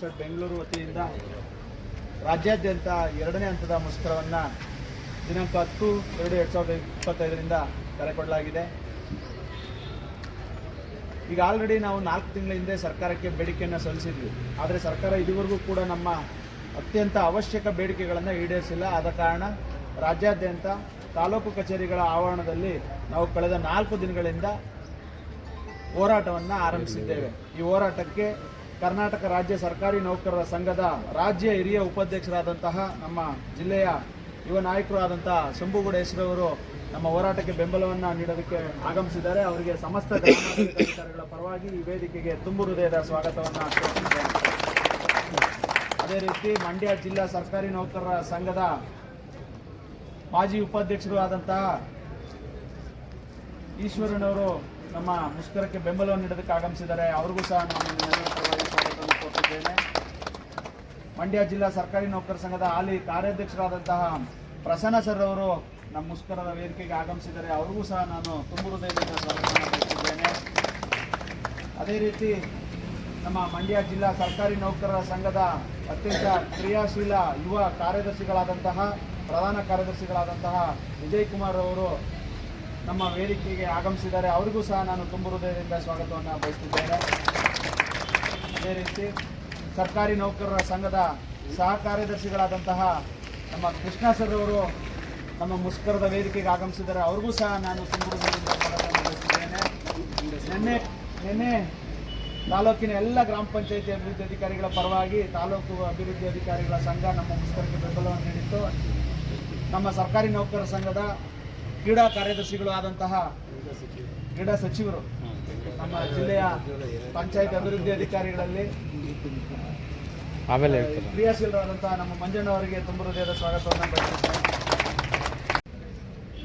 Listed Bengaluru ವತಿಯಿಂದ ರಾಜ್ಯಾದ್ಯಂತ ಎರಡನೇ ಹಂತದ ಮುಷ್ಕರವನ್ನು ದಿನಾಂಕ ಹತ್ತು ಎರಡು ಎರಡು ಸಾವಿರದ ಇಪ್ಪತ್ತೈದರಿಂದ ಕರೆಕೊಡಲಾಗಿದೆ ಈಗ ಆಲ್ರೆಡಿ ನಾವು ನಾಲ್ಕು ತಿಂಗಳ ಹಿಂದೆ ಸರ್ಕಾರಕ್ಕೆ ಬೇಡಿಕೆಯನ್ನು ಸಲ್ಲಿಸಿದ್ವಿ. ಆದರೆ ಸರ್ಕಾರ ಇದುವರೆಗೂ ಕೂಡ ನಮ್ಮ ಅತ್ಯಂತ ಅವಶ್ಯಕ ಬೇಡಿಕೆಗಳನ್ನು ಈಡೇರಿಸಿಲ್ಲ. ಆದ ಕಾರಣ ರಾಜ್ಯಾದ್ಯಂತ ತಾಲೂಕು ಕಚೇರಿಗಳ ಆವರಣದಲ್ಲಿ ನಾವು ಕಳೆದ ನಾಲ್ಕು ದಿನಗಳಿಂದ ಹೋರಾಟವನ್ನು ಆರಂಭಿಸಿದ್ದೇವೆ. ಈ ಹೋರಾಟಕ್ಕೆ ಕರ್ನಾಟಕ ರಾಜ್ಯ ಸರ್ಕಾರಿ ನೌಕರರ ಸಂಘದ ರಾಜ್ಯ ಹಿರಿಯ ಉಪಾಧ್ಯಕ್ಷರಾದಂತಹ ನಮ್ಮ ಜಿಲ್ಲೆಯ ಯುವ ನಾಯಕರು ಆದಂತಹ ಹೆಸರವರು ನಮ್ಮ ಹೋರಾಟಕ್ಕೆ ಬೆಂಬಲವನ್ನು ನೀಡೋದಕ್ಕೆ ಆಗಮಿಸಿದ್ದಾರೆ. ಅವರಿಗೆ ಸಮಸ್ತ ಅಧಿಕಾರಿಗಳ ಪರವಾಗಿ ಈ ವೇದಿಕೆಗೆ ತುಂಬು ಹೃದಯದ ಸ್ವಾಗತವನ್ನು ಅದೇ ರೀತಿ ಮಂಡ್ಯ ಜಿಲ್ಲಾ ಸರ್ಕಾರಿ ನೌಕರರ ಸಂಘದ ಮಾಜಿ ಉಪಾಧ್ಯಕ್ಷರು ಆದಂತಹ ಈಶ್ವರನವರು ನಮ್ಮ ಮುಷ್ಕರಕ್ಕೆ ಬೆಂಬಲವನ್ನು ನೀಡೋದಕ್ಕೆ ಆಗಮಿಸಿದ್ದಾರೆ. ಅವ್ರಿಗೂ ಸಹ ನಾನು ಪರವಾಗಿ ಸ್ವಾಗತವನ್ನು ಕೋರುತ್ತಿದ್ದೇನೆ. ಮಂಡ್ಯ ಜಿಲ್ಲಾ ಸರ್ಕಾರಿ ನೌಕರ ಸಂಘದ ಹಾಲಿ ಕಾರ್ಯಾಧ್ಯಕ್ಷರಾದಂತಹ ಪ್ರಸನ್ನ ಸರ್ ಅವರು ನಮ್ಮ ಮುಷ್ಕರದ ವೇದಿಕೆಗೆ ಆಗಮಿಸಿದ್ದಾರೆ. ಅವ್ರಿಗೂ ಸಹ ನಾನು ತುಂಬು ಹೃದಯದಿಂದ ಸ್ವಾಗತವನ್ನು ಅದೇ ರೀತಿ ನಮ್ಮ ಮಂಡ್ಯ ಜಿಲ್ಲಾ ಸರ್ಕಾರಿ ನೌಕರರ ಸಂಘದ ಅತ್ಯಂತ ಕ್ರಿಯಾಶೀಲ ಯುವ ಕಾರ್ಯದರ್ಶಿಗಳಾದಂತಹ, ಪ್ರಧಾನ ಕಾರ್ಯದರ್ಶಿಗಳಾದಂತಹ ವಿಜಯ್ ಕುಮಾರ್ ಅವರು ನಮ್ಮ ವೇದಿಕೆಗೆ ಆಗಮಿಸಿದ್ದಾರೆ. ಅವರಿಗೂ ಸಹ ನಾನು ತುಂಬು ಹೃದಯದಿಂದ ಸ್ವಾಗತವನ್ನು ಬಯಸ್ತಿದ್ದೇನೆ. ಅದೇ ರೀತಿ ಸರ್ಕಾರಿ ನೌಕರರ ಸಂಘದ ಸಹ ಕಾರ್ಯದರ್ಶಿಗಳಾದಂತಹ ನಮ್ಮ ಕೃಷ್ಣ ಸರ್ ಅವರು ನಮ್ಮ ಮುಷ್ಕರದ ವೇದಿಕೆಗೆ ಆಗಮಿಸಿದ್ದಾರೆ. ಅವ್ರಿಗೂ ಸಹ ನಾನು ತುಂಬ ಹೃದಯದಿಂದ ಸ್ವಾಗತವನ್ನು ಬಯಸ್ತಿದ್ದೇನೆ. ನಿನ್ನೆ ನಿನ್ನೆ ತಾಲೂಕಿನ ಎಲ್ಲ ಗ್ರಾಮ ಪಂಚಾಯತಿ ಅಭಿವೃದ್ಧಿ ಅಧಿಕಾರಿಗಳ ಪರವಾಗಿ ತಾಲೂಕು ಅಭಿವೃದ್ಧಿ ಅಧಿಕಾರಿಗಳ ಸಂಘ ನಮ್ಮ ಮುಷ್ಕರಕ್ಕೆ ಬೆಂಬಲವನ್ನು ನೀಡಿತ್ತು. ನಮ್ಮ ಸರ್ಕಾರಿ ನೌಕರರ ಸಂಘದ ಕ್ರೀಡಾ ಕಾರ್ಯದರ್ಶಿಗಳು ಆದಂತಹ ಕ್ರೀಡಾ ಸಚಿವರು ನಮ್ಮ ಜಿಲ್ಲೆಯ ಪಂಚಾಯತ್ ಅಭಿವೃದ್ಧಿ ಅಧಿಕಾರಿಗಳಲ್ಲಿ ಆಮೇಲೆ ಕ್ರಿಯಾಶೀಲರಾದಂತಹ ನಮ್ಮ ಮಂಜಣ್ಣ ಅವರಿಗೆ ತುಂಬ ಹೃದಯದ ಸ್ವಾಗತವನ್ನು ಬಯಸುತ್ತೇನೆ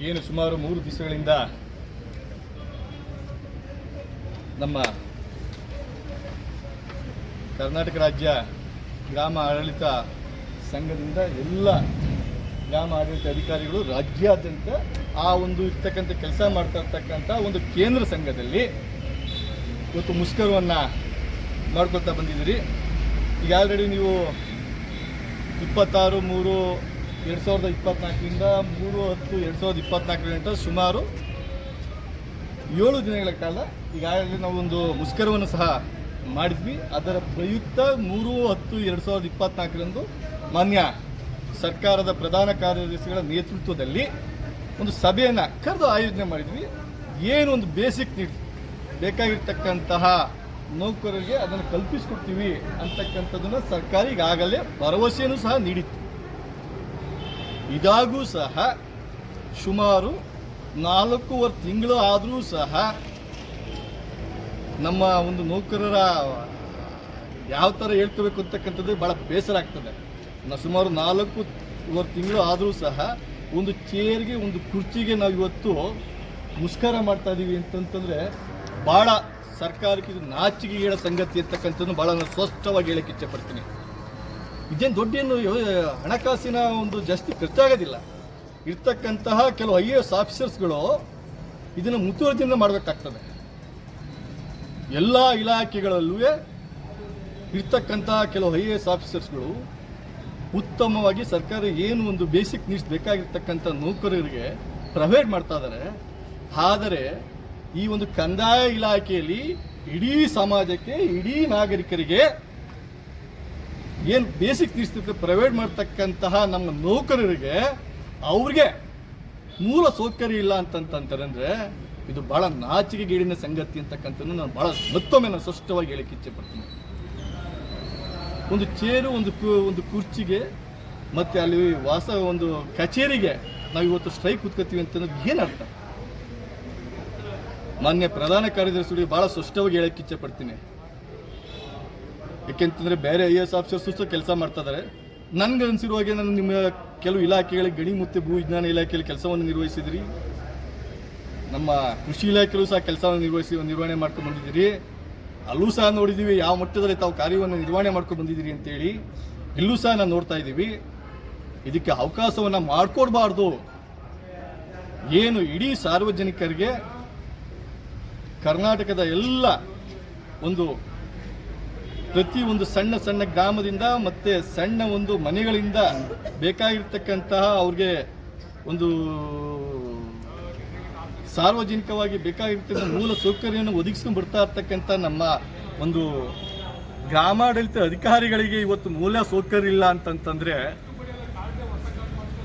ಏನು ಸುಮಾರು ಮೂರು ದಿವಸಗಳಿಂದ ನಮ್ಮ ಕರ್ನಾಟಕ ರಾಜ್ಯ ಗ್ರಾಮ ಆಡಳಿತ ಸಂಘದಿಂದ ಎಲ್ಲ ಗ್ರಾಮ ಆಡಳಿತ ಅಧಿಕಾರಿಗಳು ರಾಜ್ಯಾದ್ಯಂತ ಆ ಒಂದು ಇರ್ತಕ್ಕಂಥ ಕೆಲಸ ಮಾಡ್ತಾ ಇರ್ತಕ್ಕಂಥ ಒಂದು ಕೇಂದ್ರ ಸಂಘದಲ್ಲಿ ಇವತ್ತು ಮುಷ್ಕರವನ್ನು ಮಾಡ್ಕೊಳ್ತಾ ಬಂದಿದ್ದೀರಿ. ಈಗ ಆಲ್ರೆಡಿ ನೀವು ಇಪ್ಪತ್ತಾರು, ಮೂರು, ಎರಡು ಸಾವಿರದ ಇಪ್ಪತ್ನಾಲ್ಕರಿಂದ ಮೂರು, ಹತ್ತು, ಎರಡು ಸಾವಿರದ ಇಪ್ಪತ್ನಾಲ್ಕರಿಂದ ಸುಮಾರು ಏಳು ದಿನಗಳ ಕಾಲ ಈಗಾಗಲೇ ನಾವು ಒಂದು ಮುಷ್ಕರವನ್ನು ಸಹ ಮಾಡಿದ್ವಿ. ಅದರ ಪ್ರಯುಕ್ತ ಮೂರು, ಹತ್ತು, ಎರಡು ಸಾವಿರದ ಇಪ್ಪತ್ನಾಲ್ಕರಂದು ಮಾನ್ಯ ಸರ್ಕಾರದ ಪ್ರಧಾನ ಕಾರ್ಯದರ್ಶಿಗಳ ನೇತೃತ್ವದಲ್ಲಿ ಒಂದು ಸಭೆಯನ್ನು ಕರೆದು ಆಯೋಜನೆ ಮಾಡಿದ್ವಿ. ಏನು ಒಂದು ಬೇಸಿಕ್ ನೀಡ್ಸ್, ಬೇಕಾಗಿರ್ತಕ್ಕಂತಹ ನೌಕರರಿಗೆ ಅದನ್ನು ಕಲ್ಪಿಸ್ಕೊಡ್ತೀವಿ ಅಂತಕ್ಕಂಥದ್ದನ್ನು ಸರ್ಕಾರ ಈಗಾಗಲೇ ಭರವಸೆಯನ್ನು ಸಹ ನೀಡಿತ್ತು. ಇದಾಗೂ ಸಹ ಸುಮಾರು ನಾಲ್ಕೂವರೆ ತಿಂಗಳು ಆದರೂ ಸಹ ನಮ್ಮ ಒಂದು ನೌಕರರ ಯಾವ ಥರ ಹೇಳ್ಕೋಬೇಕು ಅಂತಕ್ಕಂಥದ್ದು ಭಾಳ ಬೇಸರ ಆಗ್ತದೆ. ಸುಮಾರು ನಾಲ್ಕೂವರೆ ತಿಂಗಳು ಆದರೂ ಸಹ ಒಂದು ಚೇರ್ಗೆ, ಒಂದು ಕುರ್ಚಿಗೆ ನಾವು ಇವತ್ತು ಮುಷ್ಕರ ಮಾಡ್ತಾ ಇದ್ದೀವಿ ಅಂತಂತಂದರೆ ಭಾಳ ಸರ್ಕಾರಕ್ಕೆ ಇದು ನಾಚಿಕೆ ಹೇಳೋ ಸಂಗತಿ ಅಂತಕ್ಕಂಥದ್ದು ಭಾಳ ನಾನು ಸ್ಪಷ್ಟವಾಗಿ ಹೇಳಕ್ಕೆ ಇಚ್ಛೆಪಡ್ತೀನಿ. ಇದೇನು ದೊಡ್ಡ ಏನು ಹಣಕಾಸಿನ ಒಂದು ಜಾಸ್ತಿ ಖರ್ಚಾಗೋದಿಲ್ಲ. ಇರ್ತಕ್ಕಂತಹ ಕೆಲವು ಐ ಎ ಎಸ್ ಆಫೀಸರ್ಸ್ಗಳು ಇದನ್ನು ಮುತುವರ್ಜಿಯಿಂದ ಮಾಡಬೇಕಾಗ್ತದೆ. ಎಲ್ಲ ಇಲಾಖೆಗಳಲ್ಲೂ ಇರ್ತಕ್ಕಂತಹ ಕೆಲವು ಐ ಎ ಎಸ್ ಆಫೀಸರ್ಸ್ಗಳು ಉತ್ತಮವಾಗಿ ಸರ್ಕಾರ ಏನು ಒಂದು ಬೇಸಿಕ್ ನೀಡ್ಸ್ ಬೇಕಾಗಿರ್ತಕ್ಕಂಥ ನೌಕರರಿಗೆ ಪ್ರೊವೈಡ್ ಮಾಡ್ತಾ ಇದ್ದಾರೆ ಆದರೆ ಈ ಒಂದು ಕಂದಾಯ ಇಲಾಖೆಯಲ್ಲಿ ಇಡೀ ಸಮಾಜಕ್ಕೆ, ಇಡೀ ನಾಗರಿಕರಿಗೆ ಏನು ಬೇಸಿಕ್ ನೀಡ್ಸ್ ಪ್ರೊವೈಡ್ ಮಾಡ್ತಕ್ಕಂತಹ ನಮ್ಮ ನೌಕರರಿಗೆ ಅವ್ರಿಗೆ ಮೂಲ ಸೌಕರ್ಯ ಇಲ್ಲ ಅಂತಂತಂತಾರೆ ಅಂದರೆ ಇದು ಬಹಳ ನಾಚಿಕೆಗೇಡಿನ ಸಂಗತಿ ಅಂತಕ್ಕಂಥದ್ದು ನಾನು ಬಹಳ ಮತ್ತೊಮ್ಮೆ ನಾನು ಸ್ಪಷ್ಟವಾಗಿ ಹೇಳಕ್ಕೆ ಇಚ್ಛೆ ಪಡ್ತೀನಿ. ಒಂದು ಚೇರು, ಒಂದು ಒಂದು ಕುರ್ಚಿಗೆ ಮತ್ತು ಅಲ್ಲಿ ವಾಸ, ಒಂದು ಕಚೇರಿಗೆ ನಾವು ಇವತ್ತು ಸ್ಟ್ರೈಕ್ ಕುತ್ಕೋತೀವಿ ಅಂತಂದ್ರೆ ಏನು ಅರ್ಥ ಮಾನ್ಯ ಪ್ರಧಾನ ಕಾರ್ಯದರ್ಶಿಗಳಿಗೆ ಭಾಳ ಸ್ಪಷ್ಟವಾಗಿ ಹೇಳಕ್ಕೆ ಇಚ್ಛೆ ಪಡ್ತೀನಿ. ಯಾಕೆಂತಂದ್ರೆ ಬೇರೆ ಐ ಎಸ್ ಆಫೀಸರ್ಸು ಸಹ ಕೆಲಸ ಮಾಡ್ತಾ ಇದ್ದಾರೆ ನನ್ಗೆ ಅನ್ಸಿರುವ ಹಾಗೆ ನಾನು ನಿಮ್ಮ ಕೆಲವು ಇಲಾಖೆಗಳಿಗೆ, ಗಣಿ ಮತ್ತು ಭೂ ವಿಜ್ಞಾನ ಇಲಾಖೆಯಲ್ಲಿ ಕೆಲಸವನ್ನು ನಿರ್ವಹಿಸಿದಿರಿ. ನಮ್ಮ ಕೃಷಿ ಇಲಾಖೆಯಲ್ಲೂ ಸಹ ಕೆಲಸವನ್ನು ನಿರ್ವಹಿಸಿ, ನಿರ್ವಹಣೆ ಮಾಡ್ಕೊಂಡು ಬಂದಿದ್ದೀರಿ. ಅಲ್ಲೂ ಸಹ ನೋಡಿದ್ದೀವಿ ಯಾವ ಮಟ್ಟದಲ್ಲಿ ತಾವು ಕಾರ್ಯವನ್ನು ನಿರ್ವಹಣೆ ಮಾಡ್ಕೊಂಡು ಬಂದಿದ್ದೀರಿ ಅಂತೇಳಿ. ಇಲ್ಲೂ ಸಹ ನಾನು ನೋಡ್ತಾ ಇದ್ದೀವಿ. ಇದಕ್ಕೆ ಅವಕಾಶವನ್ನು ಮಾಡಿಕೊಡ್ಬಾರ್ದು. ಏನು ಇಡೀ ಸಾರ್ವಜನಿಕರಿಗೆ ಕರ್ನಾಟಕದ ಎಲ್ಲ ಒಂದು ಪ್ರತಿ ಒಂದು ಸಣ್ಣ ಸಣ್ಣ ಗ್ರಾಮದಿಂದ ಮತ್ತೆ ಸಣ್ಣ ಒಂದು ಮನೆಗಳಿಂದ ಬೇಕಾಗಿರ್ತಕ್ಕಂತಹ ಅವ್ರಿಗೆ ಒಂದು ಸಾರ್ವಜನಿಕವಾಗಿ ಬೇಕಾಗಿರ್ತಕ್ಕಂಥ ಮೂಲ ಸೌಕರ್ಯವನ್ನು ಒದಗಿಸ್ಕೊಂಡು ಬರ್ತಾ ಇರ್ತಕ್ಕಂಥ ನಮ್ಮ ಒಂದು ಗ್ರಾಮಾಡಳಿತ ಅಧಿಕಾರಿಗಳಿಗೆ ಇವತ್ತು ಮೂಲ ಸೌಕರ್ಯ ಇಲ್ಲ ಅಂತಂತಂದ್ರೆ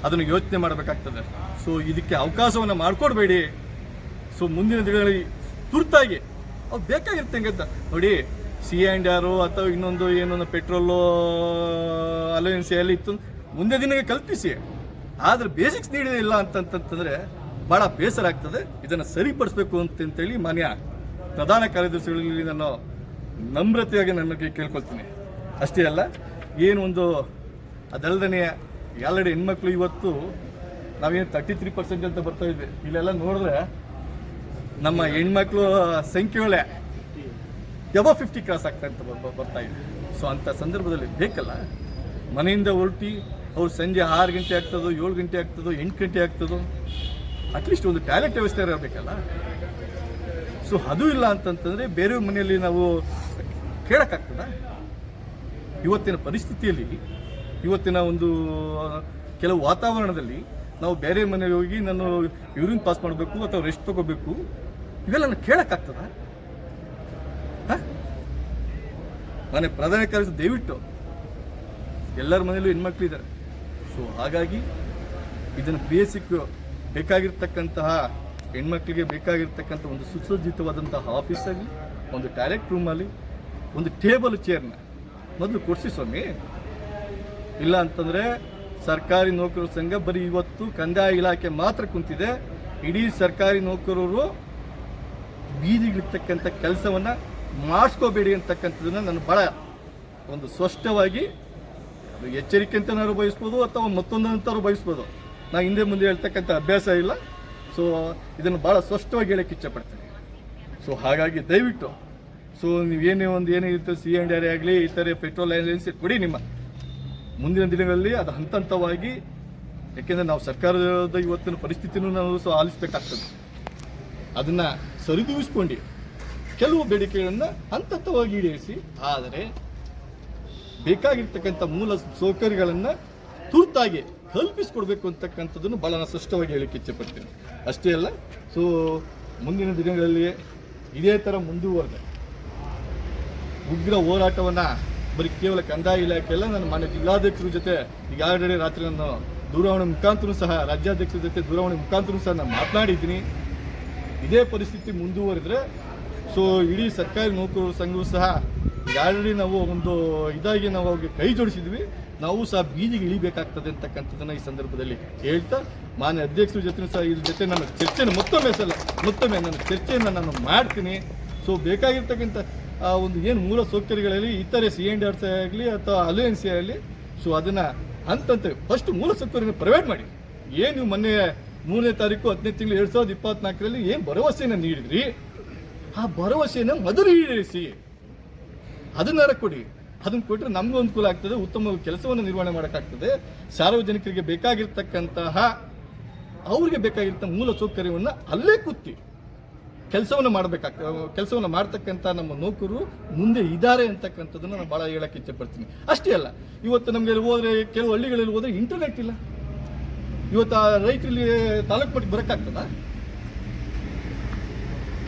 ಅದನ್ನು ಯೋಚನೆ ಮಾಡಬೇಕಾಗ್ತದೆ. ಸೊ ಇದಕ್ಕೆ ಅವಕಾಶವನ್ನು ಮಾಡಿಕೊಡ್ಬೇಡಿ. ಸೊ ಮುಂದಿನ ದಿನಗಳಲ್ಲಿ ತುರ್ತಾಗಿ ಅವು ಬೇಕಾಗಿರ್ತಂಗೆ ಅಂತ ನೋಡಿ ಸಿ ಆ್ಯಂಡ್ ಆರು ಅಥವಾ ಇನ್ನೊಂದು ಏನೊಂದು ಪೆಟ್ರೋಲು ಅಲವೆನ್ಸಿ ಎಲ್ಲ ಇತ್ತು ಮುಂದೆ ದಿನಕ್ಕೆ ಕಲ್ಪಿಸಿ. ಆದರೆ ಬೇಸಿಕ್ಸ್ ನೀಡಿದೆ ಇಲ್ಲ ಅಂತಂತಂದ್ರೆ ಭಾಳ ಬೇಸರ ಆಗ್ತದೆ ಇದನ್ನು ಸರಿಪಡಿಸಬೇಕು ಅಂತೇಳಿ ಮಾನ್ಯ ಪ್ರಧಾನ ಕಾರ್ಯದರ್ಶಿಗಳಲ್ಲಿ ನಾನು ನಮ್ರತೆಯಾಗಿ ನನಗೆ ಕೇಳ್ಕೊಳ್ತೀನಿ. ಅಷ್ಟೇ ಅಲ್ಲ, ಏನು ಒಂದು ಅದಲ್ಲದೇ ಎಲ್ಲೆಡೆ ಹೆಣ್ಮಕ್ಳು ಇವತ್ತು ನಾವೇನು ತರ್ಟಿ ತ್ರೀ ಪರ್ಸೆಂಟ್ ಅಂತ ಬರ್ತಾ ಇದ್ವಿ ಇಲ್ಲೆಲ್ಲ ನೋಡಿದ್ರೆ ನಮ್ಮ ಹೆಣ್ಮಕ್ಳು ಸಂಖ್ಯೆಗಳೇ ಯಾವ ಫಿಫ್ಟಿ ಕ್ರಾಸ್ ಆಗ್ತಾ ಅಂತ ಬರ್ತಾ ಇದೆ. ಸೊ ಅಂಥ ಸಂದರ್ಭದಲ್ಲಿ ಬೇಕಲ್ಲ, ಮನೆಯಿಂದ ಹೊರಟಿ, ಅವ್ರು ಸಂಜೆ ಆರು ಗಂಟೆ ಆಗ್ತದೋ, ಏಳು ಗಂಟೆ ಆಗ್ತದೋ, ಎಂಟು ಗಂಟೆ ಆಗ್ತದೋ ಅಟ್ಲೀಸ್ಟ್ ಒಂದು ಟಾಯ್ಲೆಟ್ ವ್ಯವಸ್ಥೆ ಇರಬೇಕಲ್ಲ ಸೊ ಅದು ಇಲ್ಲ ಅಂತಂತಂದರೆ ಬೇರೆ ಮನೆಯಲ್ಲಿ ನಾವು ಕೇಳೋಕ್ಕಾಗ್ತದ? ಇವತ್ತಿನ ಪರಿಸ್ಥಿತಿಯಲ್ಲಿ, ಇವತ್ತಿನ ಒಂದು ಕೆಲವು ವಾತಾವರಣದಲ್ಲಿ ನಾವು ಬೇರೆ ಮನೆಗೆ ಹೋಗಿ ನಾನು ಯೂರಿನ್ ಪಾಸ್ ಮಾಡಬೇಕು ಅಥವಾ ರೆಸ್ಟ್ ತಗೋಬೇಕು, ಇವೆಲ್ಲ ನಾನು ಕೇಳೋಕ್ಕಾಗ್ತದ? ಮನೆ ಪ್ರಧಾನ ಕಾರ್ಯ ದಯವಿಟ್ಟು ಎಲ್ಲರ ಮನೆಯಲ್ಲೂ ಹೆಣ್ಮಕ್ಳಿದ್ದಾರೆ. ಸೊ ಹಾಗಾಗಿ ಇದನ್ನು ಬೇಸಿಕ್ ಬೇಕಾಗಿರ್ತಕ್ಕಂತಹ ಹೆಣ್ಮಕ್ಳಿಗೆ ಬೇಕಾಗಿರ್ತಕ್ಕಂಥ ಒಂದು ಸುಸಜ್ಜಿತವಾದಂತಹ ಆಫೀಸ್ ಆಗಲಿ ಒಂದು ಟಾಯ್ಲೆಟ್ ರೂಮಲ್ಲಿ ಒಂದು ಟೇಬಲ್ ಚೇರ್ನ ಮೊದಲು ಕೊಡಿಸಿ ಸ್ವಾಮಿ. ಇಲ್ಲ ಅಂತಂದರೆ ಸರ್ಕಾರಿ ನೌಕರರ ಸಂಘ ಬರೀ ಇವತ್ತು ಕಂದಾಯ ಇಲಾಖೆ ಮಾತ್ರ ಕುಂತಿದೆ. ಇಡೀ ಸರ್ಕಾರಿ ನೌಕರರು ಬೀದಿಗಿರ್ತಕ್ಕಂಥ ಕೆಲಸವನ್ನು ಮಾಡಿಸ್ಕೋಬೇಡಿ ಅಂತಕ್ಕಂಥದ್ದನ್ನು ನಾನು ಭಾಳ ಒಂದು ಸ್ಪಷ್ಟವಾಗಿ ಎಚ್ಚರಿಕೆ ಅಂತನಾದ್ರು ಬಯಸ್ಬೋದು ಅಥವಾ ಮತ್ತೊಂದು ಅಂತಾರು ಬಯಸ್ಬೋದು ನಾ ಹಿಂದೆ ಮುಂದೆ ಹೇಳ್ತಕ್ಕಂಥ ಅಭ್ಯಾಸ ಇಲ್ಲ. ಸೊ ಇದನ್ನು ಭಾಳ ಸ್ಪಷ್ಟವಾಗಿ ಹೇಳಕ್ಕೆ ಇಚ್ಛಪಡ್ತೇನೆ. ಸೊ ಹಾಗಾಗಿ ದಯವಿಟ್ಟು ಸೊ ನೀವೇನೇ ಒಂದು, ಏನೇ ಇರುತ್ತೆ ಸಿ ಆ್ಯಂಡ್ ಆರ್ ಆಗಲಿ ಇತರೆ ಪೆಟ್ರೋಲ್ ಏಜೆನ್ಸಿ ಕೊಡಿ ನಿಮ್ಮ ಮುಂದಿನ ದಿನಗಳಲ್ಲಿ ಅದು ಹಂತ ಹಂತವಾಗಿ ಯಾಕೆಂದರೆ ನಾವು ಸರ್ಕಾರದ ಇವತ್ತಿನ ಪರಿಸ್ಥಿತಿನೂ ನಾವು ಸೊ ಆಲಿಸ್ಬೇಕಾಗ್ತದೆ. ಅದನ್ನು ಸರಿದೂಗಿಸ್ಕೊಂಡು ಕೆಲವು ಬೇಡಿಕೆಗಳನ್ನು ಹಂತ ಹಂತವಾಗಿ ಈಡೇರಿಸಿ, ಆದರೆ ಬೇಕಾಗಿರ್ತಕ್ಕಂಥ ಮೂಲ ಸೌಕರ್ಯಗಳನ್ನು ತುರ್ತಾಗಿ ಕಲ್ಪಿಸಿಕೊಡ್ಬೇಕು ಅಂತಕ್ಕಂಥದ್ದನ್ನು ಭಾಳ ನಾನು ಸ್ಪಷ್ಟವಾಗಿ ಹೇಳಿಕ್ಕೆ ಇಚ್ಛೆಪಡ್ತೀನಿ. ಅಷ್ಟೇ ಅಲ್ಲ, ಸೊ, ಮುಂದಿನ ದಿನಗಳಲ್ಲಿ ಇದೇ ಥರ ಮುಂದುವರೆದೆ. ಉಗ್ರ ಹೋರಾಟವನ್ನು ಬರೀ ಕೇವಲ ಕಂದಾಯ ಇಲಾಖೆಯಲ್ಲ ನಾನು ಮಾನ್ಯ ಜಿಲ್ಲಾಧ್ಯಕ್ಷರ ಜೊತೆ ಈಗಾಗಲೇ ರಾತ್ರಿ ನಾನು ದೂರವಾಣಿ ಮುಖಾಂತರ ಸಹ ರಾಜ್ಯಾಧ್ಯಕ್ಷರ ಜೊತೆ ದೂರವಾಣಿ ಮುಖಾಂತರ ಸಹ ನಾನು ಮಾತನಾಡಿದ್ದೀನಿ. ಇದೇ ಪರಿಸ್ಥಿತಿ ಮುಂದುವರೆದ್ರೆ, ಸೊ, ಇಡೀ ಸರ್ಕಾರಿ ನೌಕರರ ಸಂಘವೂ ಸಹ ಆಲ್ರೆಡಿ ನಾವು ಒಂದು ಇದಾಗಿ ನಾವು ಅವ್ರಿಗೆ ಕೈ ಜೋಡಿಸಿದ್ವಿ. ನಾವು ಸಹ ಬೀದಿಗೆ ಇಳಿಬೇಕಾಗ್ತದೆ ಅಂತಕ್ಕಂಥದ್ದನ್ನು ಈ ಸಂದರ್ಭದಲ್ಲಿ ಹೇಳ್ತಾ, ಮಾನ್ಯ ಅಧ್ಯಕ್ಷರ ಜೊತೆ ಸಹ ಇದ್ರ ಜೊತೆ ನಾನು ಚರ್ಚೆನ ಮತ್ತೊಮ್ಮೆ ಸಲ, ಮತ್ತೊಮ್ಮೆ ನನ್ನ ಚರ್ಚೆಯನ್ನು ನಾನು ಮಾಡ್ತೀನಿ. ಸೊ ಬೇಕಾಗಿರ್ತಕ್ಕಂಥ, ಆ, ಒಂದು ಏನು ಮೂಲ ಸೌಕರ್ಯಗಳಲ್ಲಿ ಇತರೆ ಸಿ ಎನ್ ಡಿ ಆರ್ಸ್ ಆಗಲಿ ಅಥವಾ ಅಲಯನ್ಸಿ ಆಗಲಿ ಸೊ ಅದನ್ನು ಹಂತಂತೆ ಫಸ್ಟ್ ಮೂಲ ಸೌಕರ್ಯನ ಪ್ರೊವೈಡ್ ಮಾಡಿ. ಏನು ನೀವು ಮೊನ್ನೆ ಮೂರನೇ ತಾರೀಕು ಹದಿನೈದು ತಿಂಗಳು ಎರಡು ಸಾವಿರದ ಇಪ್ಪತ್ನಾಲ್ಕರಲ್ಲಿ ಏನು ಭರವಸೆಯನ್ನು ನೀಡಿದ್ರಿ? ಆ ಭರವಸೆಯನ್ನು ಮೊದಲು ಈಡೇರಿಸಿ. ಅದನ್ನಾರ ಕೊಡಿ ಅದನ್ನು ಕೊಟ್ಟರೆ ನಮಗೂ ಅನುಕೂಲ ಆಗ್ತದೆ, ಉತ್ತಮ ಕೆಲಸವನ್ನು ನಿರ್ವಹಣೆ ಮಾಡೋಕ್ಕಾಗ್ತದೆ. ಸಾರ್ವಜನಿಕರಿಗೆ ಬೇಕಾಗಿರ್ತಕ್ಕಂತಹ, ಅವ್ರಿಗೆ ಬೇಕಾಗಿರ್ತ ಮೂಲ ಸೌಕರ್ಯವನ್ನು ಅಲ್ಲೇ ಕೂತಿ ಕೆಲಸವನ್ನು ಮಾಡಬೇಕಾಗ್ತದೆ ಕೆಲಸವನ್ನು ಮಾಡ್ತಕ್ಕಂಥ ನಮ್ಮ ನೌಕರು ಮುಂದೆ ಇದ್ದಾರೆ ಅಂತಕ್ಕಂಥದ್ದನ್ನು ನಾನು ಭಾಳ ಹೇಳಕ್ಕೆ ಇಚ್ಛೆಪಡ್ತೀನಿ ಅಷ್ಟೇ ಅಲ್ಲ, ಇವತ್ತು ನಮಗೆ ಹೋದರೆ, ಕೆಲವು ಹಳ್ಳಿಗಳಲ್ಲಿ ಹೋದರೆ ಇಂಟರ್ನೆಟ್ ಇಲ್ಲ. ಇವತ್ತು ಆ ರೈತರಲ್ಲಿ ತಾಲೂಕು ಮಟ್ಟಿಗೆ ಬರೋಕ್ಕಾಗ್ತದ?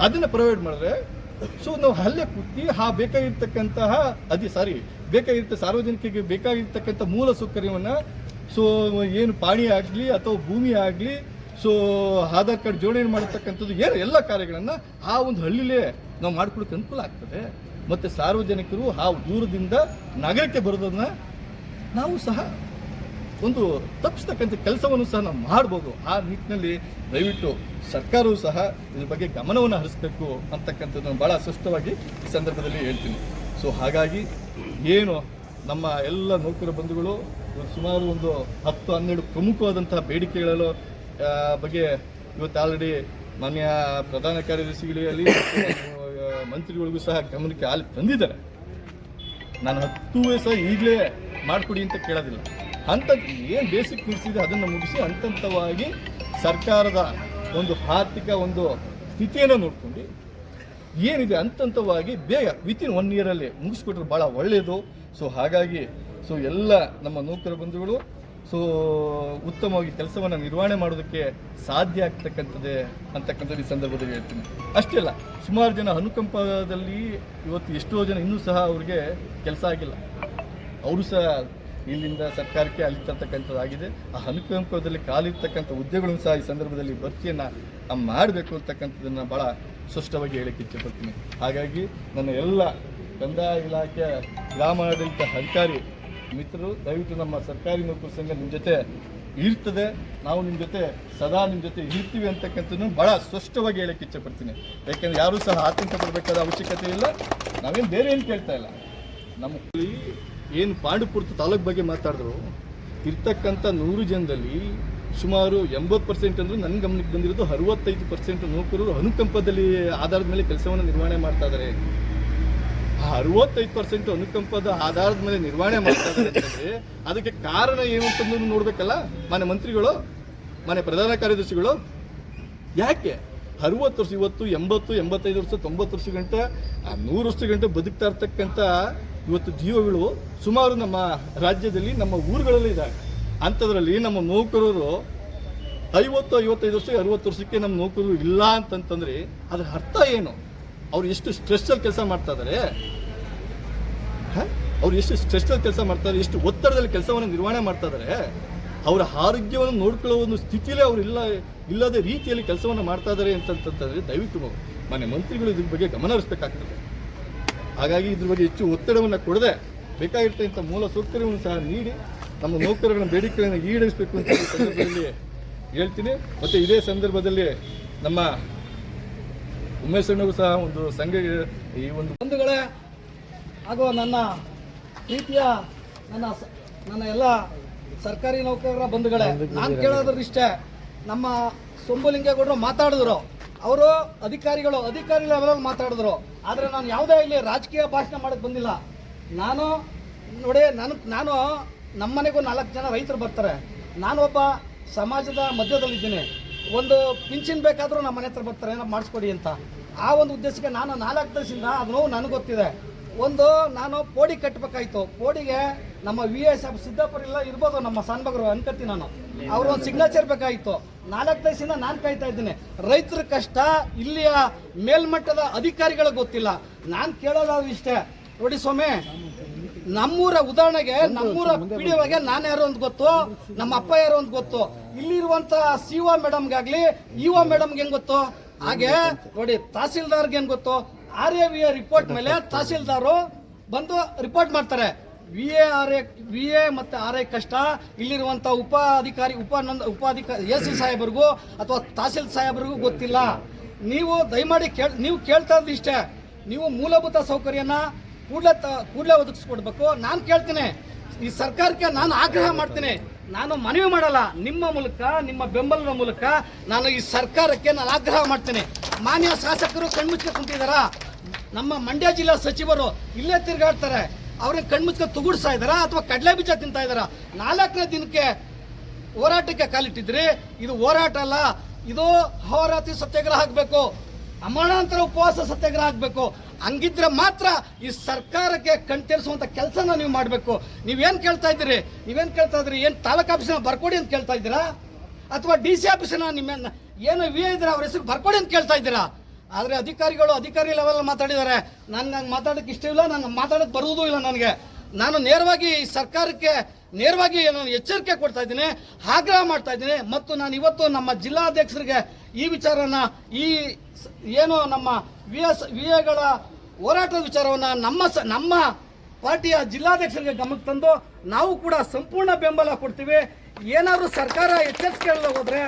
ಅದನ್ನು ಪ್ರೊವೈಡ್ ಮಾಡಿದ್ರೆ ಸೊ ನಾವು ಅಲ್ಲೇ ಕೂತಿ ಆ ಬೇಕಾಗಿರ್ತಕ್ಕಂತಹ, ಅದೇ ಸಾರಿ ಬೇಕಾಗಿರ್ತ ಸಾರ್ವಜನಿಕರಿಗೆ ಬೇಕಾಗಿರ್ತಕ್ಕಂಥ ಮೂಲ ಸೌಕರ್ಯವನ್ನು ಸೊ ಏನು ಪಾಣಿ ಆಗಲಿ ಅಥವಾ ಭೂಮಿ ಆಗಲಿ ಸೊ ಆಧಾರ್ ಕಾರ್ಡ್ ಜೋಡಣೆ ಮಾಡತಕ್ಕಂಥದ್ದು, ಏನು ಎಲ್ಲ ಕಾರ್ಯಗಳನ್ನು ಆ ಒಂದು ಹಳ್ಳಿಲೇ ನಾವು ಮಾಡ್ಕೊಳಕ್ಕೆ ಅನುಕೂಲ ಆಗ್ತದೆ. ಮತ್ತು ಸಾರ್ವಜನಿಕರು ಆ ದೂರದಿಂದ ನಗರಕ್ಕೆ ಬರೋದನ್ನು ನಾವು ಸಹ ಒಂದು ತಪ್ಪಿಸ್ತಕ್ಕಂಥ ಕೆಲಸವನ್ನು ಸಹ ನಾವು ಮಾಡ್ಬೋದು. ಆ ನಿಟ್ಟಿನಲ್ಲಿ ದಯವಿಟ್ಟು ಸರ್ಕಾರವು ಸಹ ಇದ್ರ ಬಗ್ಗೆ ಗಮನವನ್ನು ಹರಿಸಬೇಕು ಅಂತಕ್ಕಂಥದ್ದನ್ನು ಭಾಳ ಸ್ಪಷ್ಟವಾಗಿ ಈ ಸಂದರ್ಭದಲ್ಲಿ ಹೇಳ್ತೀನಿ. ಸೊ ಹಾಗಾಗಿ ಏನು ನಮ್ಮ ಎಲ್ಲ ನೌಕರ ಬಂಧುಗಳು ಸುಮಾರು ಒಂದು ಹತ್ತು, ಹನ್ನೆರಡು ಪ್ರಮುಖವಾದಂತಹ ಬೇಡಿಕೆಗಳ ಬಗ್ಗೆ ಇವತ್ತು ಆಲ್ರೆಡಿ ಮಾನ್ಯ ಪ್ರಧಾನ ಕಾರ್ಯದರ್ಶಿಗಳಲ್ಲಿ ಮಂತ್ರಿಗಳಿಗೂ ಸಹ ಗಮನಕ್ಕೆ ಅಲ್ಲಿ ತಂದಿದ್ದಾರೆ ನಾನು ಹತ್ತು ಸಹ ಈಗಲೇ ಮಾಡಿಕೊಡಿ ಅಂತ ಕೇಳೋದಿಲ್ಲ. ಅಂಥದ್ದು ಏನು ಬೇಸಿಕ್ ನಿಲ್ಸಿದೆ ಅದನ್ನು ಮುಗಿಸಿ ಹಂತ ಹಂತವಾಗಿ ಸರ್ಕಾರದ ಒಂದು ಆರ್ಥಿಕ ಒಂದು ಸ್ಥಿತಿಯನ್ನು ನೋಡ್ಕೊಂಡು ಏನಿದೆ ಹಂತವಾಗಿ ಬೇಗ ವಿತಿನ್ ಒನ್ ಇಯರಲ್ಲಿ ಮುಗಿಸ್ಕೊಟ್ರೆ ಭಾಳ ಒಳ್ಳೆಯದು ಸೊ ಹಾಗಾಗಿ ಸೊ ಎಲ್ಲ ನಮ್ಮ ನೌಕರ ಬಂಧುಗಳು ಸೊ ಉತ್ತಮವಾಗಿ ಕೆಲಸವನ್ನು ನಿರ್ವಹಣೆ ಮಾಡೋದಕ್ಕೆ ಸಾಧ್ಯ ಆಗ್ತಕ್ಕಂಥದ್ದೇ ಅಂತಕ್ಕಂಥದ್ದು ಈ ಸಂದರ್ಭದಲ್ಲಿ ಹೇಳ್ತೀನಿ. ಅಷ್ಟೇ ಅಲ್ಲ, ಸುಮಾರು ಜನ ಅನುಕಂಪದಲ್ಲಿ ಇವತ್ತು ಎಷ್ಟೋ ಜನ ಇನ್ನೂ ಸಹ ಅವ್ರಿಗೆ ಕೆಲಸ ಆಗಿಲ್ಲ. ಅವರು ಸಹ ಇಲ್ಲಿಂದ ಸರ್ಕಾರಕ್ಕೆ ಅಲ್ಲಿ ತರ್ತಕ್ಕಂಥದ್ದಾಗಿದೆ. ಆ ಹನುಕಂಪದಲ್ಲಿ ಕಾಲಿರ್ತಕ್ಕಂಥ ಹುದ್ದೆಗಳನ್ನು ಸಹ ಈ ಸಂದರ್ಭದಲ್ಲಿ ಭರ್ತಿಯನ್ನು ಮಾಡಬೇಕು ಅಂತಕ್ಕಂಥದ್ದನ್ನು ಭಾಳ ಸ್ಪಷ್ಟವಾಗಿ ಹೇಳಕ್ಕೆ ಇಚ್ಛೆಪಡ್ತೀನಿ. ಹಾಗಾಗಿ ನನ್ನ ಎಲ್ಲ ಕಂದಾಯ ಇಲಾಖೆಯ ಗ್ರಾಮಾಡಳಿತ ಅಧಿಕಾರಿ ಮಿತ್ರರು, ದಯವಿಟ್ಟು ನಮ್ಮ ಸರ್ಕಾರಿ ನೌಕರ ಸಂಘ ನಿಮ್ಮ ಜೊತೆ ಇರ್ತದೆ. ನಾವು ನಿಮ್ಮ ಜೊತೆ ಸದಾ ನಿಮ್ಮ ಜೊತೆ ಇರ್ತೀವಿ ಅಂತಕ್ಕಂಥದ್ದು ಭಾಳ ಸ್ಪಷ್ಟವಾಗಿ ಹೇಳಕ್ಕೆ ಇಚ್ಛೆಪಡ್ತೀನಿ. ಯಾಕೆಂದ್ರೆ ಯಾರೂ ಸಹ ಆತಂಕ ಪಡಬೇಕಾದ ಅವಶ್ಯಕತೆ ಇಲ್ಲ. ನಾವೇನು ಬೇರೆ ಏನು ಕೇಳ್ತಾ ಇಲ್ಲ. ನಮ್ಮ ಏನು ಪಾಂಡುಪುರದ ತಾಲೂಕು ಬಗ್ಗೆ ಮಾತಾಡಿದ್ರು? ಇರ್ತಕ್ಕಂಥ ನೂರು ಜನದಲ್ಲಿ ಸುಮಾರು ಎಂಬತ್ತು ಪರ್ಸೆಂಟ್ ಅಂದ್ರೆ ನನ್ನ ಗಮನಕ್ಕೆ ಬಂದಿರೋದು, ಅರವತ್ತೈದು ಪರ್ಸೆಂಟ್ ನೌಕರರು ಅನುಕಂಪದಲ್ಲಿ ಆಧಾರದ ಮೇಲೆ ಕೆಲಸವನ್ನು ನಿರ್ವಹಣೆ ಮಾಡ್ತಾ ಇದ್ದಾರೆ ಆ ಅರವತ್ತೈದು ಪರ್ಸೆಂಟ್ ಅನುಕಂಪದ ಆಧಾರದ ಮೇಲೆ ನಿರ್ವಹಣೆ ಮಾಡ್ತಾ ಇದ್ದಾರೆ ಅದಕ್ಕೆ ಕಾರಣ ಏನು ಅಂತಂದು ನೋಡಬೇಕಲ್ಲ? ಮನೆ ಮಂತ್ರಿಗಳು ಮನೆ ಪ್ರಧಾನ ಕಾರ್ಯದರ್ಶಿಗಳು. ಯಾಕೆ? ಅರವತ್ತು ವರ್ಷ, ಇವತ್ತು ಎಂಬತ್ತು, ಎಂಬತ್ತೈದು ವರ್ಷ, ತೊಂಬತ್ತು ವರ್ಷ ಗಂಟೆ, ಆ ನೂರು ವರ್ಷ ಗಂಟೆ ಬದುಕ್ತಾ ಇರ್ತಕ್ಕಂಥ ಇವತ್ತು ಜೀವಗಳು ಸುಮಾರು ನಮ್ಮ ರಾಜ್ಯದಲ್ಲಿ ನಮ್ಮ ಊರುಗಳಲ್ಲಿ ಇದ್ದಾವೆ ಅಂಥದ್ರಲ್ಲಿ ನಮ್ಮ ನೌಕರರು ಐವತ್ತು, ಐವತ್ತೈದು ವರ್ಷಕ್ಕೆ, ಅರವತ್ತು ವರ್ಷಕ್ಕೆ ನಮ್ಮ ನೌಕರರು ಇಲ್ಲ ಅಂತಂತಂದ್ರೆ ಅದರ ಅರ್ಥ ಏನು? ಅವ್ರು ಎಷ್ಟು ಸ್ಟ್ರೆಸ್ಸಲ್ಲಿ ಕೆಲಸ ಮಾಡ್ತಾ ಇದ್ದಾರೆ? ಅವ್ರು ಎಷ್ಟು ಸ್ಟ್ರೆಸ್ಸಲ್ಲಿ ಕೆಲಸ ಮಾಡ್ತಾರೆ ಎಷ್ಟು ಒತ್ತಡದಲ್ಲಿ ಕೆಲಸವನ್ನು ನಿರ್ವಹಣೆ ಮಾಡ್ತಾ ಇದ್ದಾರೆ ಅವರ ಆರೋಗ್ಯವನ್ನು ನೋಡ್ಕೊಳ್ಳೋ ಒಂದು ಸ್ಥಿತಿಲೇ ಅವ್ರು ಇಲ್ಲ, ಇಲ್ಲದ ರೀತಿಯಲ್ಲಿ ಕೆಲಸವನ್ನು ಮಾಡ್ತಾ ಇದ್ದಾರೆ ಅಂತಂತಂದ್ರೆ ದಯವಿಟ್ಟು ಮನೆ ಮಂತ್ರಿಗಳು ಇದ್ರ ಬಗ್ಗೆ ಗಮನ ಹರಿಸ್ಬೇಕಾಗ್ತದೆ. ಹಾಗಾಗಿ ಇದ್ರ ಬಗ್ಗೆ ಹೆಚ್ಚು ಒತ್ತಡವನ್ನು ಕೊಡದೆ ಬೇಕಾಗಿರ್ತಕ್ಕಂಥ ಮೂಲ ಸೌಕರ್ಯವನ್ನು ಸಹ ನೀಡಿ ನಮ್ಮ ನೌಕರರನ್ನು ಬೇಡಿಕೆಗಳನ್ನು ಈಡೇರಿಸಬೇಕು ಅಂತ ಸಂದರ್ಭದಲ್ಲಿ ಹೇಳ್ತೀನಿ. ಮತ್ತು ಇದೇ ಸಂದರ್ಭದಲ್ಲಿ ನಮ್ಮ ಉಮೇಶಣ್ಣಗೂ ಸಹ ಒಂದು ಸಂಘ, ಈ ಒಂದು ಬಂಧುಗಳೇ ಹಾಗೂ ನನ್ನ ಪ್ರೀತಿಯ ನನ್ನ ನನ್ನ ಎಲ್ಲ ಸರ್ಕಾರಿ ನೌಕರರ ಬಂಧುಗಳೇ, ನಾನು ಕೇಳೋದ್ರಿಷ್ಟೇ ನಮ್ಮ ಸೊಂಬುಲಿಂಗೇಗೌಡರು ಮಾತಾಡಿದ್ರು. ಅವರು ಅಧಿಕಾರಿಗಳು ಅಧಿಕಾರಿ ಲೆವೆಲಲ್ಲಿ ಮಾತಾಡಿದ್ರು. ಆದರೆ ನಾನು ಯಾವುದೇ ಇಲ್ಲಿ ರಾಜಕೀಯ ಭಾಷಣ ಮಾಡಕ್ಕೆ ಬಂದಿಲ್ಲ. ನಾನು ನೋಡಿ, ನಾನು ನಾನು ನಮ್ಮನೆಗೂ ನಾಲ್ಕು ಜನ ರೈತರು ಬರ್ತಾರೆ. ನಾನೊಬ್ಬ ಸಮಾಜದ ಮಧ್ಯದಲ್ಲಿದ್ದೀನಿ. ಒಂದು ಪಿಂಚಿನ್ ಬೇಕಾದರೂ ನಮ್ಮ ಮನೆ ಹತ್ರ ಬರ್ತಾರೆ ಏನೋ ಮಾಡಿಸ್ಕೊಡಿ ಅಂತ. ಆ ಒಂದು ಉದ್ದೇಶಕ್ಕೆ ನಾನು ನಾಲ್ಕು ದಿವಸದಿಂದ ಅದು ನನಗೆ ಗೊತ್ತಿದೆ. ಒಂದು ನಾನು ಪೋಡಿ ಕಟ್ಟಬೇಕಾಯ್ತು ಪೋಡಿಗೆ ನಮ್ಮ ವಿ ಎಸ್ ಎಫ್ ಸಿದ್ದಾಪುರ ಇಲ್ಲ ಇರ್ಬೋದು, ನಮ್ಮ ಸಾನ್ಬಗರು ಅನ್ಕತ್ತಿ ನಾನು. ಅವ್ರ ಒಂದು ಸಿಗ್ನೇಚರ್ ಬೇಕಾಯಿತು. ನಾಲ್ಕು ದಿವಸದಿಂದ ನಾನು ಕಾಯ್ತಾ ಇದ್ದೀನಿ. ರೈತರ ಕಷ್ಟ, ಇಲ್ಲಿಯ ಮೇಲ್ಮಟ್ಟದ ಅಧಿಕಾರಿಗಳಿಗೆ ಗೊತ್ತಿಲ್ಲ. ನಾನು ಕೇಳೋದಾದ್ರು ಇಷ್ಟೇ. ನೋಡಿ ಸ್ವಾಮಿ, ನಮ್ಮೂರ ಉದಾಹರಣೆಗೆ, ನಮ್ಮೂರ ಪಿಡಿಯೋಗೆ ನಾನು ಯಾರು ಅಂತ ಗೊತ್ತು, ನಮ್ಮ ಅಪ್ಪ ಯಾರು ಅಂತ ಗೊತ್ತು. ಇಲ್ಲಿರುವಂತ ಸಿ ಒ ಮೇಡಮ್ಗಾಗ್ಲಿ ಇ ಒ ಮೇಡಮ್ಗೆ ಹೆಂಗ್ ಗೊತ್ತು? ಹಾಗೆ, ನೋಡಿ, ತಹಸೀಲ್ದಾರ್ಗೆ ಏನ್ ಗೊತ್ತು? R A V A report ಮೇಲೆ ತಹಸೀಲ್ದಾರು ಬಂದು ರಿಪೋರ್ಟ್ ಮಾಡ್ತಾರೆ. V A R A V A ಮತ್ತು ಆರ್ ಎ ಕಷ್ಟ ಇಲ್ಲಿರುವಂಥ ಉಪ ಅಧಿಕಾರಿ, ಉಪ ನಂದ ಉಪಾಧಿಕಾರಿ ಎ ಸಿ ಸಾಹೇಬರಿಗೂ ಅಥವಾ ತಹಸೀಲ್ ಸಾಹೇಬರಿಗೂ ಗೊತ್ತಿಲ್ಲ. ನೀವು ದಯಮಾಡಿ ಕೇಳ್, ನೀವು ಕೇಳ್ತಾ ಇರೋದು ಇಷ್ಟೇ. ನೀವು ಮೂಲಭೂತ ಸೌಕರ್ಯನ ಕೂಡಲೇ ತ, ಕೂಡಲೇ ಒದಗಿಸ್ಕೊಡ್ಬೇಕು. ನಾನು ಕೇಳ್ತೀನಿ. ಈ ಸರ್ಕಾರಕ್ಕೆ ನಾನು ಆಗ್ರಹ ಮಾಡ್ತೀನಿ. ನಾನು ಮನವಿ ಮಾಡಲ್ಲ. ನಿಮ್ಮ ಮೂಲಕ, ನಿಮ್ಮ ಬೆಂಬಲದ ಮೂಲಕ ನಾನು ಈ ಸರ್ಕಾರಕ್ಕೆ ನಾನು ಆಗ್ರಹ ಮಾಡ್ತೀನಿ. ಮಾನ್ಯ ಶಾಸಕರು ಕಣ್ಮುಚ್ಕೆ ಕುಂತಿದಾರ? ನಮ್ಮ ಮಂಡ್ಯ ಜಿಲ್ಲಾ ಸಚಿವರು ಇಲ್ಲೇ ತಿರುಗಾಡ್ತಾರೆ. ಅವ್ರಿಗೆ ಕಣ್ಮುಚ್ಕ ತುಗುಡ್ಸ್ತಾ ಇದಾರ ಅಥವಾ ಕಡಲೆ ಬೀಜ ತಿಂತಾ ಇದಾರ? ನಾಲ್ಕನೇ ದಿನಕ್ಕೆ ಹೋರಾಟಕ್ಕೆ ಕಾಲಿಟ್ಟಿದ್ರಿ. ಇದು ಹೋರಾಟ ಅಲ್ಲ, ಇದು ಹೋರಾತಿ ಸತ್ಯಾಗ್ರಹ ಆಗಬೇಕು. ಅಮರಣಾಂತರ ಉಪವಾಸ ಸತ್ಯಾಗ್ರಹ ಆಗಬೇಕು. ಹಂಗಿದ್ರೆ ಮಾತ್ರ ಈ ಸರ್ಕಾರಕ್ಕೆ ಕಣ್ತೇರಿಸುವಂಥ ಕೆಲಸನ ನೀವು ಮಾಡಬೇಕು. ನೀವೇನ್ ಕೇಳ್ತಾ ಇದ್ದೀರಿ? ನೀವೇನ್ ಕೇಳ್ತಾ ಇದ್ರಿ ಏನ್ ತಾಲೂಕು ಆಫೀಸನ್ನ ಬರ್ಕೊಡಿ ಅಂತ ಕೇಳ್ತಾ ಇದ್ದೀರಾ? ಅಥವಾ ಡಿ ಸಿ ಆಫೀಸ್ನ ನಿಮ್ಮ ಏನು ವಿ ಇದ್ರೆ ಅವ್ರ ಹೆಸರು ಬರ್ಕೊಡಿ ಅಂತ ಕೇಳ್ತಾ ಇದ್ದೀರಾ? ಆದರೆ ಅಧಿಕಾರಿಗಳು ಅಧಿಕಾರಿ ಲೆವೆಲ್ ಮಾತಾಡಿದ್ದಾರೆ. ನನ್ಗೆ ಹಂಗೆ ಮಾತಾಡೋಕ್ಕೆ ಇಷ್ಟ ಇಲ್ಲ, ನಾನು ಮಾತಾಡೋಕ್ಕೆ ಬರುವುದೂ ಇಲ್ಲ ನನಗೆ. ನಾನು ನೇರವಾಗಿ ಈ ಸರ್ಕಾರಕ್ಕೆ ನೇರವಾಗಿ ನಾನು ಎಚ್ಚರಿಕೆ ಕೊಡ್ತಾ ಇದ್ದೀನಿ, ಆಗ್ರಹ ಮಾಡ್ತಾ ಇದ್ದೀನಿ. ಮತ್ತು ನಾನು ಇವತ್ತು ನಮ್ಮ ಜಿಲ್ಲಾಧ್ಯಕ್ಷರಿಗೆ ಈ ವಿಚಾರನ, ಈ ಏನು ನಮ್ಮ ವಿ ಎಸ್, ವಿ ಎಗಳ ಹೋರಾಟದ ವಿಚಾರವನ್ನು ನಮ್ಮ ಸ, ನಮ್ಮ ಪಾರ್ಟಿಯ ಜಿಲ್ಲಾಧ್ಯಕ್ಷರಿಗೆ ಗಮನಕ್ಕೆ ತಂದು ನಾವು ಕೂಡ ಸಂಪೂರ್ಣ ಬೆಂಬಲ ಕೊಡ್ತೀವಿ. ಏನಾದರೂ ಸರ್ಕಾರ ಎಚ್ಚರಿಕೆ ಹೋದರೆ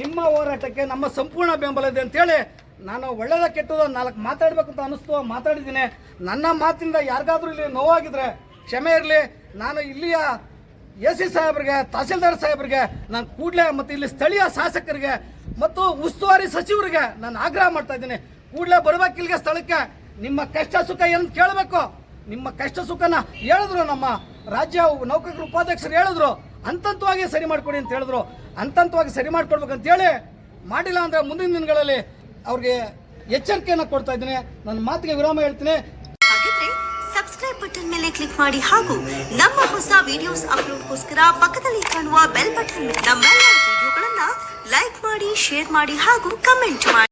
ನಿಮ್ಮ ಹೋರಾಟಕ್ಕೆ ನಮ್ಮ ಸಂಪೂರ್ಣ ಬೆಂಬಲ ಇದೆ ಅಂತೇಳಿ ನಾನು ಒಳ್ಳೆಯದ ಕೆಟ್ಟದ ನಾಲ್ಕು ಮಾತಾಡಬೇಕು ಅಂತ ಅನಿಸ್ತು, ಮಾತಾಡಿದ್ದೀನಿ. ನನ್ನ ಮಾತಿಂದ ಯಾರಿಗಾದ್ರೂ ಇಲ್ಲಿ ನೋವಾಗಿದ್ರೆ ಕ್ಷಮೆ ಇರಲಿ. ನಾನು ಇಲ್ಲಿಯ ಎ ಸಿ ಸಾಹೇಬ್ರಿಗೆ, ತಹಸೀಲ್ದಾರ್ ಸಾಹೇಬ್ರಿಗೆ, ನಾನು ಕೂಡಲೇ ಮತ್ತು ಇಲ್ಲಿ ಸ್ಥಳೀಯ ಶಾಸಕರಿಗೆ ಮತ್ತು ಉಸ್ತುವಾರಿ ಸಚಿವರಿಗೆ ನಾನು ಆಗ್ರಹ ಮಾಡ್ತಾ ಇದ್ದೀನಿ. ಕೂಡಲೇ ಇಲ್ಲಿಗೆ ಸ್ಥಳಕ್ಕೆ ನಿಮ್ಮ ಕಷ್ಟ ಸುಖ ಏನಂತ ಕೇಳಬೇಕು. ನಿಮ್ಮ ಕಷ್ಟ ಸುಖನ ಹೇಳಿದ್ರು ನಮ್ಮ ರಾಜ್ಯ ನೌಕರರು, ಉಪಾಧ್ಯಕ್ಷರು ಹೇಳಿದ್ರು. ಅಂತಂತವಾಗಿ ಸರಿ ಮಾಡ್ಕೊಡಿ ಅಂತ ಹೇಳಿದ್ರು. ಅಂತಂತವಾಗಿ ಸರಿ ಮಾಡ್ಕೊಡ್ಬೇಕಂತ ಹೇಳಿ ಮಾಡಿಲ್ಲ ಅಂದ್ರೆ ಮುಂದಿನ ದಿನಗಳಲ್ಲಿ ಅವ್ರಿಗೆ ಎಚ್ಚರಿಕೆಯನ್ನು ಕೊಡ್ತಾ ಇದ್ದೀನಿ. ನನ್ನ ಮಾತಿಗೆ ವಿರಾಮ ಹೇಳ್ತೀನಿ. ಹಾಗಿದ್ರೆ ಸಬ್ಸ್ಕ್ರೈಬ್ ಬಟನ್ ಮೇಲೆ ಕ್ಲಿಕ್ ಮಾಡಿ ಹಾಗೂ ನಮ್ಮ ಹೊಸ ವಿಡಿಯೋಸ್ ಅಪ್ಲೋಡ್ಗೋಸ್ಕರ ಪಕ್ಕದಲ್ಲಿ ಕಾಣುವ ಬೆಲ್ ಬಟನ್ ನಮ್ಮ ವಿಡಿಯೋಗಳನ್ನ ಲೈಕ್ ಮಾಡಿ ಶೇರ್ ಮಾಡಿ ಹಾಗೂ ಕಮೆಂಟ್ ಮಾಡಿ.